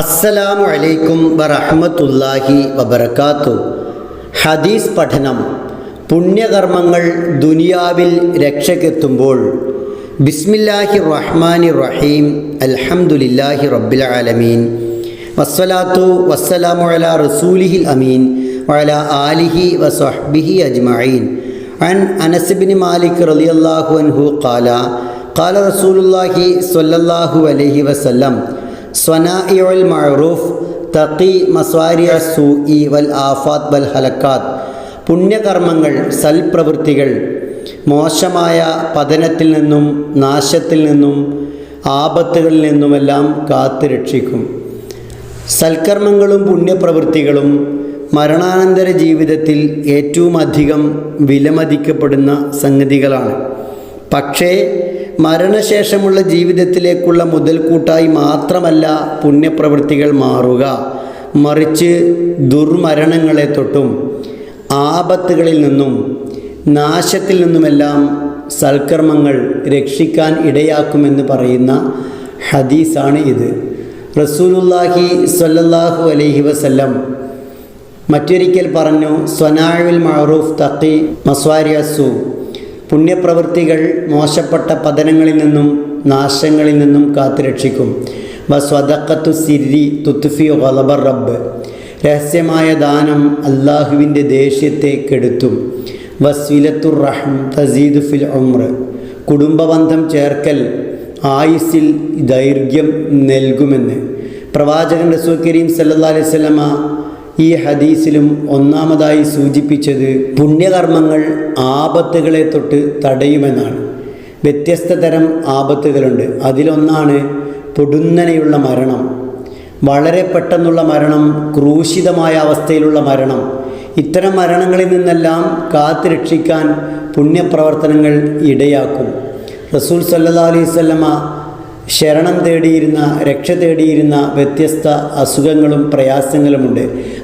അസ്സലാമു അലൈക്കും വറഹ്മത്തുള്ളാഹി വബർക്കാത്തു ഹദീസ് പഠനം പുണ്യകർമ്മങ്ങൾ ദുനിയാവിൽ രക്ഷക്കെത്തുമ്പോൾ ബിസ്മില്ലാഹി റഹ്മാനി റഹീം അൽഹംദുലില്ലാഹി റബ്ബിൽ ആലമീൻ വസ്സലാത്തു വസ്സലാമു അലാ റസൂലിഹിൽ അമീൻ വഅലാ ആലിഹി വസ്വഹ്ബിഹി അജ്മഈൻ عن أنس بن مالك رضي الله عنه قال قال رسول الله صلى الله عليه وسلم സ്വനാഇൽ മഴറൂഫ് തഖി മസ്വാരിയ സൂഇ വൽ ആഫാത്ത് വൽ ഹലക്കാത്ത്. പുണ്യകർമ്മങ്ങൾ സൽപ്രവൃത്തികൾ മോശമായ പതനത്തിൽ നിന്നും നാശത്തിൽ നിന്നും ആപത്തുകളിൽ നിന്നുമെല്ലാം കാത്തു രക്ഷിക്കും. സൽക്കർമ്മങ്ങളും പുണ്യപ്രവൃത്തികളും മരണാനന്തര ജീവിതത്തിൽ ഏറ്റവും അധികം വിലമതിക്കപ്പെടുന്ന സംഗതികളാണ്. പക്ഷേ മരണശേഷമുള്ള ജീവിതത്തിലേക്കുള്ള മുതൽക്കൂട്ടായി മാത്രമല്ല പുണ്യപ്രവൃത്തികൾ മാറുക. മറിച്ച് ദുർമരണങ്ങളെ തൊട്ടും ആപത്തുകളിൽ നിന്നും നാശത്തിൽ നിന്നുമെല്ലാം സൽക്കർമ്മങ്ങൾ രക്ഷിക്കാൻ ഇടയാക്കുമെന്ന് പറയുന്ന ഹദീസാണ് ഇത്. റസൂലുല്ലാഹി സല്ലല്ലാഹു അലൈഹി വസല്ലം മറ്റൊരിക്കൽ പറഞ്ഞു സ്വനാഴുൽ മഅറൂഫ് തക്കി മസ്വാരിയസു പുണ്യപ്രവൃത്തികൾ മോശപ്പെട്ട പതനങ്ങളിൽ നിന്നും നാശങ്ങളിൽ നിന്നും കാത്തുരക്ഷിക്കും. വ സ്വതക്കത്തു സിരി തുത്തുഫി ഒലബർ റബ്ബ്. രഹസ്യമായ ദാനം അള്ളാഹുവിന്റെ ദേഷ്യത്തെ കെടുത്തും. വസ്വിലത്തുർ റഹം തസീദു ഫിൽ ഉമ്ര കുടുംബബന്ധം ചേർക്കൽ ആയുസ്സിൽ ദൈർഘ്യം നൽകുമെന്ന്. പ്രവാചകൻ റസൂൽ കരീം സല്ലാ അലൈഹി വസല്ലമ ഈ ഹദീസിലും ഒന്നാമതായി സൂചിപ്പിച്ചത് പുണ്യകർമ്മങ്ങൾ ആപത്തുകളെ തൊട്ട് തടയുമെന്നാണ്. വ്യത്യസ്ത തരം ആപത്തുകളുണ്ട്. അതിലൊന്നാണ് പൊടുന്നനെയുള്ള മരണം. വളരെ പെട്ടെന്നുള്ള മരണം ക്രൂശിതമായ അവസ്ഥയിലുള്ള മരണം. ഇത്തരം മരണങ്ങളിൽ നിന്നെല്ലാം കാത്തു രക്ഷിക്കാൻ പുണ്യപ്രവർത്തനങ്ങൾ ഇടയാക്കും. റസൂൽ സല്ലാ അലൈഹി സ്വല്ലമ ശരണം തേടിയിരുന്ന രക്ഷ തേടിയിരുന്ന വ്യത്യസ്ത അസുഖങ്ങളും പ്രയാസങ്ങളുമുണ്ട്.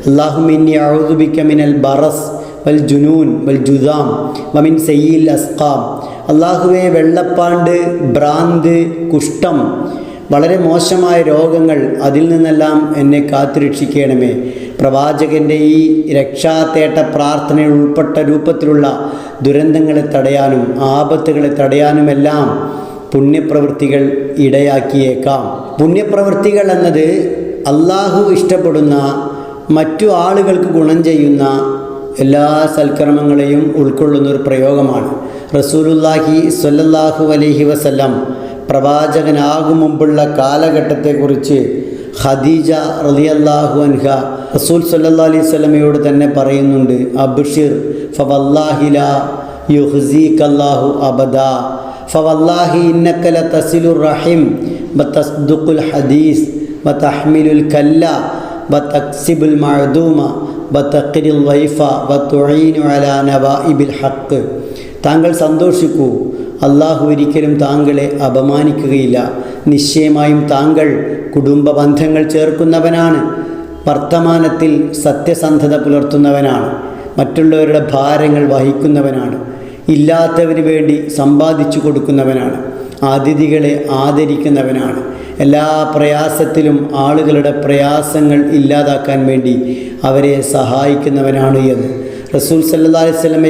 അള്ളാഹുമിന്നി ഔദുബിക്ക മിനൽ ബറസ് വൽ ജുനൂൻ വൽ ജുദാം വമിൻ സയ്യിൽ അസ്കാം അള്ളാഹുവെ വെള്ളപ്പാണ്ട് ഭ്രാന്ത് കുഷ്ഠം വളരെ മോശമായ രോഗങ്ങൾ അതിൽ നിന്നെല്ലാം എന്നെ കാത്തുരക്ഷിക്കണമേ. പ്രവാചകന്റെ ഈ രക്ഷാതേട്ട പ്രാർത്ഥനയിൽ ഉൾപ്പെട്ട രൂപത്തിലുള്ള ദുരന്തങ്ങളെ തടയാനും ആപത്തുകളെ തടയാനുമെല്ലാം പുണ്യപ്രവൃത്തികൾ ഇടയാക്കിയേക്കാം. പുണ്യപ്രവൃത്തികൾ എന്നത് അള്ളാഹു ഇഷ്ടപ്പെടുന്ന മറ്റു ആളുകൾക്ക് ഗുണം ചെയ്യുന്ന എല്ലാ സൽക്കർമ്മങ്ങളെയും ഉൾക്കൊള്ളുന്ന ഒരു പ്രയോഗമാണ്. റസൂലുല്ലാഹി സ്വല്ലല്ലാഹു അലൈഹി വസല്ലം പ്രവാചകനാകും മുമ്പുള്ള കാലഘട്ടത്തെക്കുറിച്ച് ഖദീജ റളിയല്ലാഹു അൻഹ റസൂൽ സല്ലാ അലൈഹി സ്വലമയോട് തന്നെ പറയുന്നുണ്ട്. അബ്ഷിർ ഫവല്ലാഹില അള്ളാഹു അബദാ. ഫവല്ലാഹി ഇന്നക ലതസിലുർ റഹിം വതസ്ദുഖുൽ ഹദീസ് വതഹ്മിലുൽ കല്ല വതക്സിബുൽ മഅദൂമ വതഖിരിൽ വൈഫ വതുഈനു അലാ നവാഇബിൽ ഹഖ് താങ്കൾ സന്തോഷിക്കൂ. അള്ളാഹു ഒരിക്കലും താങ്കളെ അപമാനിക്കുകയില്ല. നിശ്ചയമായും താങ്കൾ കുടുംബ ബന്ധങ്ങൾ ചേർക്കുന്നവനാണ്. വർത്തമാനത്തിൽ സത്യസന്ധത പുലർത്തുന്നവനാണ്. മറ്റുള്ളവരുടെ ഭാരങ്ങൾ വഹിക്കുന്നവനാണ്. ഇല്ലാത്തവന് വേണ്ടി സമ്പാദിച്ചു കൊടുക്കുന്നവനാണ്. അതിഥികളെ ആദരിക്കുന്നവനാണ്. എല്ലാ പ്രയാസത്തിലും ആളുകളുടെ പ്രയാസങ്ങൾ ഇല്ലാതാക്കാൻ വേണ്ടി അവരെ സഹായിക്കുന്നവനാണ് എന്ന്. റസൂൽ സല്ലാ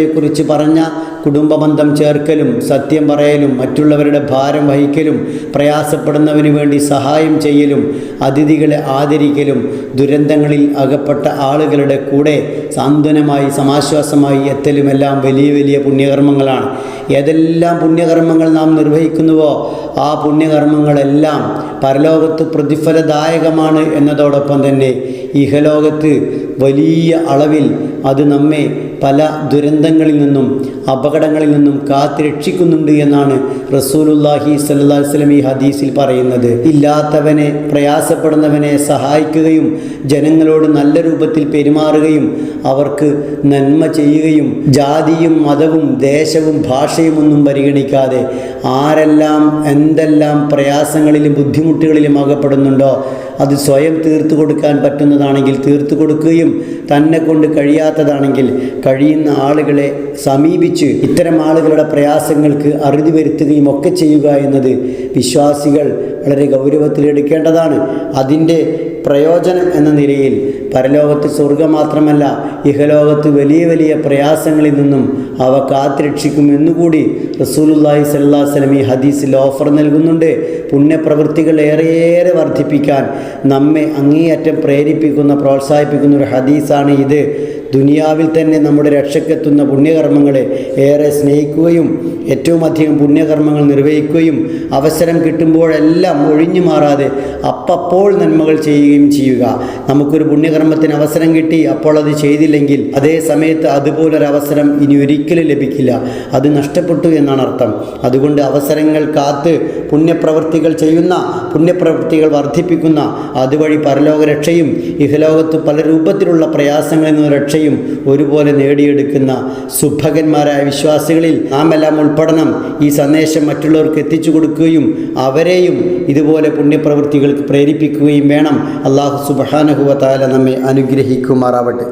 കുറിച്ച് പറഞ്ഞ കുടുംബബന്ധം ചേർക്കലും സത്യം പറയലും മറ്റുള്ളവരുടെ ഭാരം വഹിക്കലും പ്രയാസപ്പെടുന്നവന് വേണ്ടി സഹായം ചെയ്യലും അതിഥികളെ ആദരിക്കലും ദുരന്തങ്ങളിൽ അകപ്പെട്ട ആളുകളുടെ കൂടെ സാന്ത്വനമായി സമാശ്വാസമായി എത്തലുമെല്ലാം വലിയ വലിയ പുണ്യകർമ്മങ്ങളാണ്. ഏതെല്ലാം പുണ്യകർമ്മങ്ങൾ നാം നിർവഹിക്കുന്നുവോ ആ പുണ്യകർമ്മങ്ങളെല്ലാം പരലോകത്ത് പ്രതിഫലദായകമാണ് എന്നതോടൊപ്പം തന്നെ ഇഹലോകത്ത് വലിയ അളവിൽ അത് നമ്മെ പല ദുരന്തങ്ങളിൽ നിന്നും അപകടങ്ങളിൽ നിന്നും കാത്തുരക്ഷിക്കുന്നുണ്ട് എന്നാണ് റസൂലുല്ലാഹി സല്ലാ വസ്ലം ഈ ഹദീസിൽ പറയുന്നത്. ഇല്ലാത്തവനെ പ്രയാസപ്പെടുന്നവനെ സഹായിക്കുകയും ജനങ്ങളോട് നല്ല രൂപത്തിൽ പെരുമാറുകയും അവർക്ക് നന്മ ചെയ്യുകയും ജാതിയും മതവും ദേശവും ഭാഷയും ഒന്നും പരിഗണിക്കാതെ ആരെല്ലാം എന്തെല്ലാം പ്രയാസങ്ങളിലും ബുദ്ധിമുട്ടുകളിലും അകപ്പെടുന്നുണ്ടോ അത് സ്വയം തീർത്തു കൊടുക്കാൻ പറ്റുന്നതാണെങ്കിൽ തീർത്തു കൊടുക്കുകയും തന്നെ കൊണ്ട് കഴിയാത്തതാണെങ്കിൽ കഴിയുന്ന ആളുകളെ സമീപിച്ച് ഇത്തരം ആളുകളുടെ പ്രയാസങ്ങൾക്ക് അറുതി വരുത്തുകയും ഒക്കെ ചെയ്യുക എന്നത് വിശ്വാസികൾ വളരെ ഗൗരവത്തിലെടുക്കേണ്ടതാണ് അതിന്റെ പ്രയോജനം എന്ന നിലയിൽ പരലോകത്ത് സ്വർഗം മാത്രമല്ല ഇഹലോകത്ത് വലിയ വലിയ പ്രയാസങ്ങളിൽ നിന്നും അവ കാത്തിരക്ഷിക്കുമെന്നുകൂടി റസൂലുല്ലാഹി സല്ലാ വസല്ലം ഈ ഹദീസിൽ ഓഫർ നൽകുന്നുണ്ട്. പുണ്യപ്രവൃത്തികൾ ഏറെയേറെ വർദ്ധിപ്പിക്കാൻ നമ്മെ അങ്ങേയറ്റം പ്രേരിപ്പിക്കുന്ന പ്രോത്സാഹിപ്പിക്കുന്ന ഒരു ഹദീസാണ് ഇത്. ദുനിയാവിൽ തന്നെ നമ്മുടെ രക്ഷക്കെത്തുന്ന പുണ്യകർമ്മങ്ങളെ ഏറെ സ്നേഹിക്കുകയും ഏറ്റവും അധികം പുണ്യകർമ്മങ്ങൾ നിർവഹിക്കുകയും അവസരം കിട്ടുമ്പോഴെല്ലാം ഒഴിഞ്ഞു മാറാതെ അപ്പപ്പോൾ നന്മകൾ ചെയ്യുകയും ചെയ്യുക. നമുക്കൊരു പുണ്യകർമ്മത്തിന് അവസരം കിട്ടി അപ്പോൾ അത് ചെയ്തില്ലെങ്കിൽ അതേ സമയത്ത് അതുപോലൊരു അവസരം ഇനി ഒരിക്കലും ലഭിക്കില്ല. അത് നഷ്ടപ്പെട്ടു എന്നാണ് അർത്ഥം. അതുകൊണ്ട് അവസരങ്ങൾ കാത്ത് പുണ്യപ്രവൃത്തികൾ ചെയ്യുന്ന പുണ്യപ്രവൃത്തികൾ വർദ്ധിപ്പിക്കുന്ന അതുവഴി പരലോക രക്ഷയും ഇഹലോകത്ത് പല രൂപത്തിലുള്ള പ്രയാസങ്ങളിൽ നിന്ന് രക്ഷയും ഒരുപോലെ നേടിയെടുക്കുന്ന സുഭകന്മാരായ വിശ്വാസികളിൽ നാം എല്ലാം ഉൾപ്പെടണം. ഈ സന്ദേശം മറ്റുള്ളവർക്ക് എത്തിച്ചു കൊടുക്കുകയും അവരെയും ഇതുപോലെ പുണ്യപ്രവൃത്തികൾക്ക് പ്രേരിപ്പിക്കുകയും വേണം. അള്ളാഹു സുബഹാനഹുവ താല നമ്മെ അനുഗ്രഹിക്കുമാറാവട്ടെ.